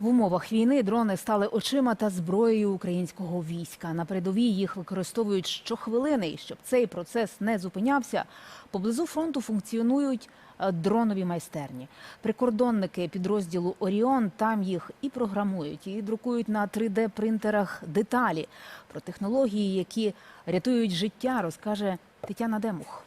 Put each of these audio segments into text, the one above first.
В умовах війни дрони стали очима та зброєю українського війська. На передовій їх використовують щохвилини. І щоб цей процес не зупинявся, поблизу фронту функціонують е, дронові майстерні. Прикордонники підрозділу Оріон там їх і програмують, і друкують на 3D-принтерах деталі. Про технології, які рятують життя, розкаже Тетяна Демух.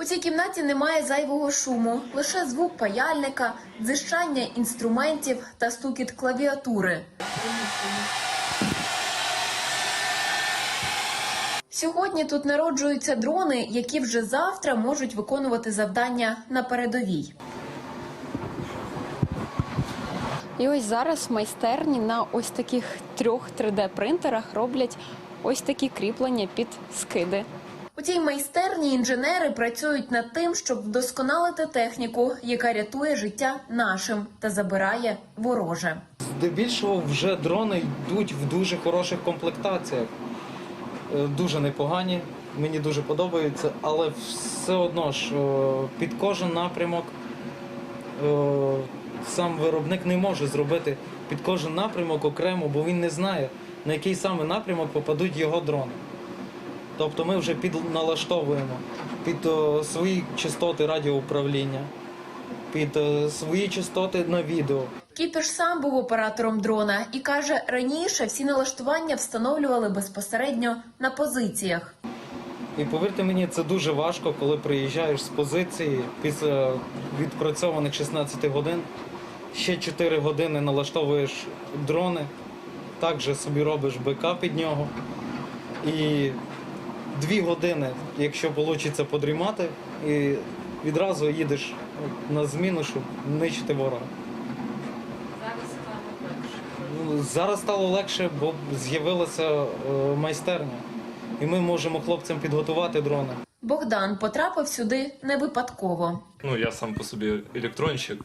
У цій кімнаті немає зайвого шуму, лише звук паяльника, дзищання інструментів та стукіт клавіатури. Сьогодні тут народжуються дрони, які вже завтра можуть виконувати завдання на передовій. І ось зараз майстерні на ось таких трьох 3D-принтерах роблять ось такі кріплення під скиди. У цій майстерні інженери працюють над тим, щоб вдосконалити техніку, яка рятує життя нашим та забирає вороже. Здебільшого вже дрони йдуть в дуже хороших комплектаціях. Е, Дуже непогані, мені дуже подобаються, але все одно ж е, під кожен напрямок е, сам виробник не може зробити під кожен напрямок окремо, бо він не знає, на який саме напрямок попадуть його дрони. Тобто ми вже підналаштовуємо під е, свої частоти радіоуправління, під е, свої частоти на відео. Кіпіш сам був оператором дрона і каже, раніше всі налаштування встановлювали безпосередньо на позиціях. І повірте мені, це дуже важко, коли приїжджаєш з позиції після відпрацьованих 16 годин. Ще 4 години налаштовуєш дрони, також собі робиш БК під нього. І 2 години, якщо вийде подрімати, і відразу їдеш на зміну, щоб нищити ворога. Ну, Зараз стало легше, бо з'явилася е, майстерня. І ми можемо хлопцям підготувати дрони. Богдан потрапив сюди не випадково. Ну, я сам по собі електронщик.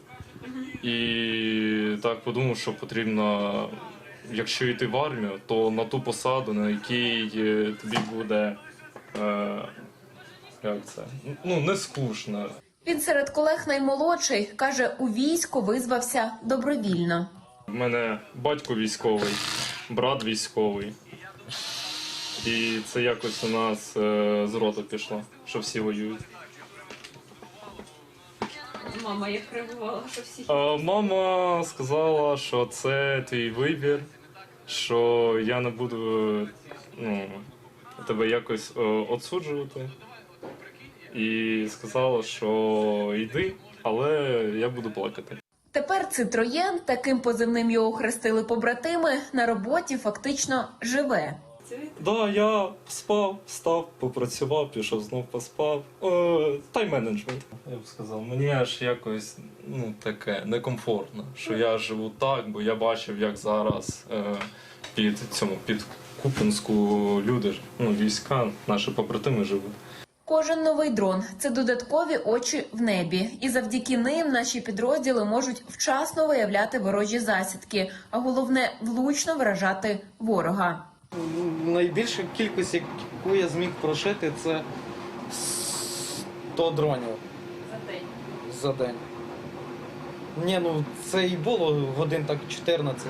І так подумав, що потрібно, якщо йти в армію, то на ту посаду, на якій е, тобі буде. Е, як це? Ну, не скучно. Він серед колег наймолодший каже, у війську визвався добровільно. У мене батько військовий, брат військовий. І це якось у нас е, з роду пішло, що всі воюють. Мама як реагувала, що всі А, мама сказала, що це твій вибір, що я не буду ну, тебе якось е, отсуджувати. І сказала, що йди, але я буду плакати. Тепер Цитроєн, таким позивним його хрестили побратими, на роботі фактично живе. Да, я спав, встав, попрацював, пішов знов поспав. Е, тайм-менеджмент. Я б сказав, мені аж якось ну, таке некомфортно, що я живу так, бо я бачив, як зараз е, під цьому під Купенську люди, ну, війська, наші побратими живуть. Кожен новий дрон це додаткові очі в небі, і завдяки ним наші підрозділи можуть вчасно виявляти ворожі засідки, а головне влучно вражати ворога. Найбільша кількість, яку я зміг прошити, це 100 дронів за день. за день. Ні, ну це і було годин так 14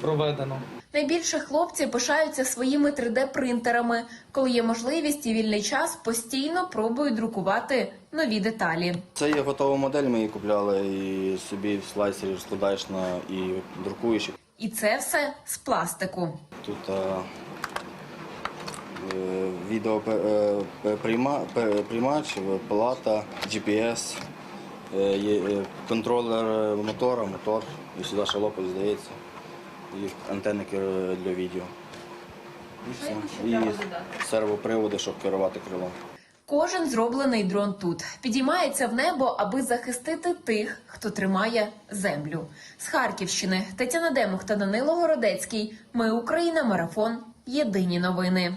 проведено. Найбільше хлопці пишаються своїми 3D-принтерами. Коли є можливість і вільний час, постійно пробують друкувати нові деталі. Це є готова модель, ми її купляли і собі в слайсері складаєш на і друкуєш. І це все з пластику. Тут е, е, відео е, прийма, приймач, палата, GPS, е, е, контролер мотора, мотор, і сюди лопать здається, і антенники е, для відео. І все. І сервоприводи, щоб керувати крилом. Кожен зроблений дрон тут підіймається в небо, аби захистити тих, хто тримає землю. З Харківщини Тетяна Демух та Данило Городецький. Ми Україна. Марафон. Єдині новини.